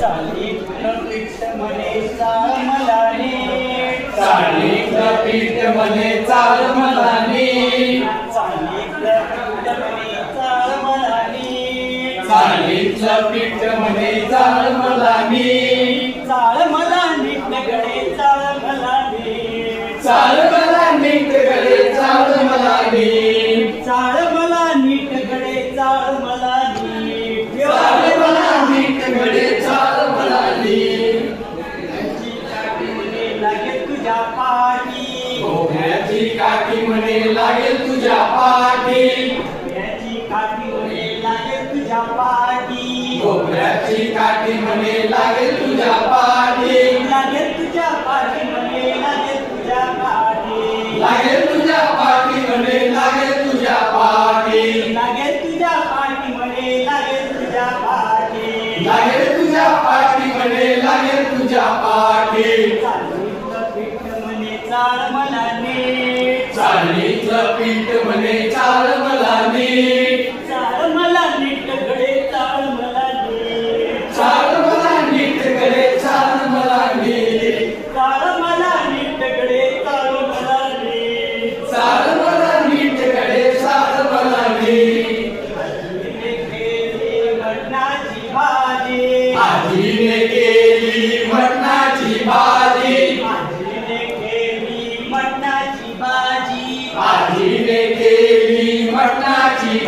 चालीतलं पीठ म्हणे चाल मला चाळीतलं पीठ म्हणे चाल मला चालीतलं पीठ म्हणे चाल मला म्हणे चाल मला नीट गडे चाळ मला नीट चाल मला नीट गडे चाल मला नीट चाळ मला नीट गडे चाळ मला तुझ्या पाठी खोबऱ्याची काठी म्हणे लागेल तुझ्या पाठी याची काठी म्हणे लागेल तुझ्या पाठी खोबऱ्याची काठी म्हणे लागेल तुझ्या पाठी लागेल तुझ्या पाठी म्हणे लागेल तुझ्या पाठी लागेल तुझ्या पाठी म्हणे लागेल तुझ्या पाठी लागेल तुझ्या पाठी म्हणे लागेल तुझ्या पाठी लागेल तुझ्या पाठी म्हणे लागेल तुझ्या पाठी चाळ मलाने. नीट चाळीतलं पीठ म्हणे चाल मलाने.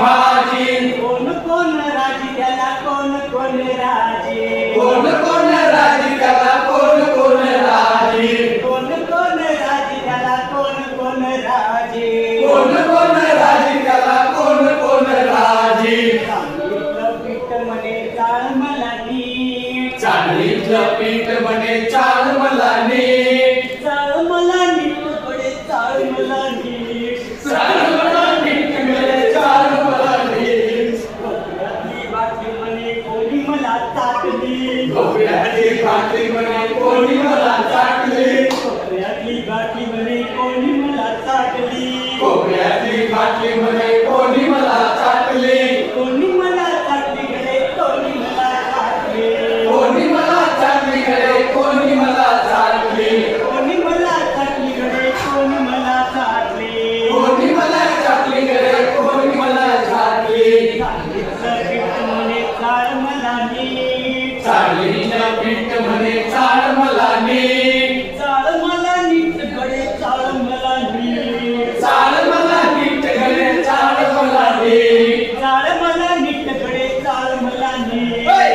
भाजी. कोण कोण राजी त्याला कोण कोण राजे? कोण कोण राजी त्याला कोण कोण राजी? कोण कोण राजी त्याला कोण कोण राजे? कोण कोण राजी त्याला कोण कोण राजी? चांगलीतलं पीठ म्हणे चाळ मला चाळीतलं पीठ म्हणे चाल मला नीट. कोणी मला चाटली कोपऱ्यातली बाटली म्हणे कोणी मला टाकली खोबऱ्याची पाठी म्हणे कोणी मला चाटली कोणी मला टाकली गडे कोणी मला टाकले कोणी मला चाटली गडे कोणी मला चाटली कोणी मला टाकली गडे कोणी मला टाकले कोणी मला चाटली गडे कोणी मला चाटली चाळीन पीठ म्हणे चाळ मला नीट चाळ मला मला नीट. चाळ मला नीट घडे चाळ मला नीट. चाळ मला मला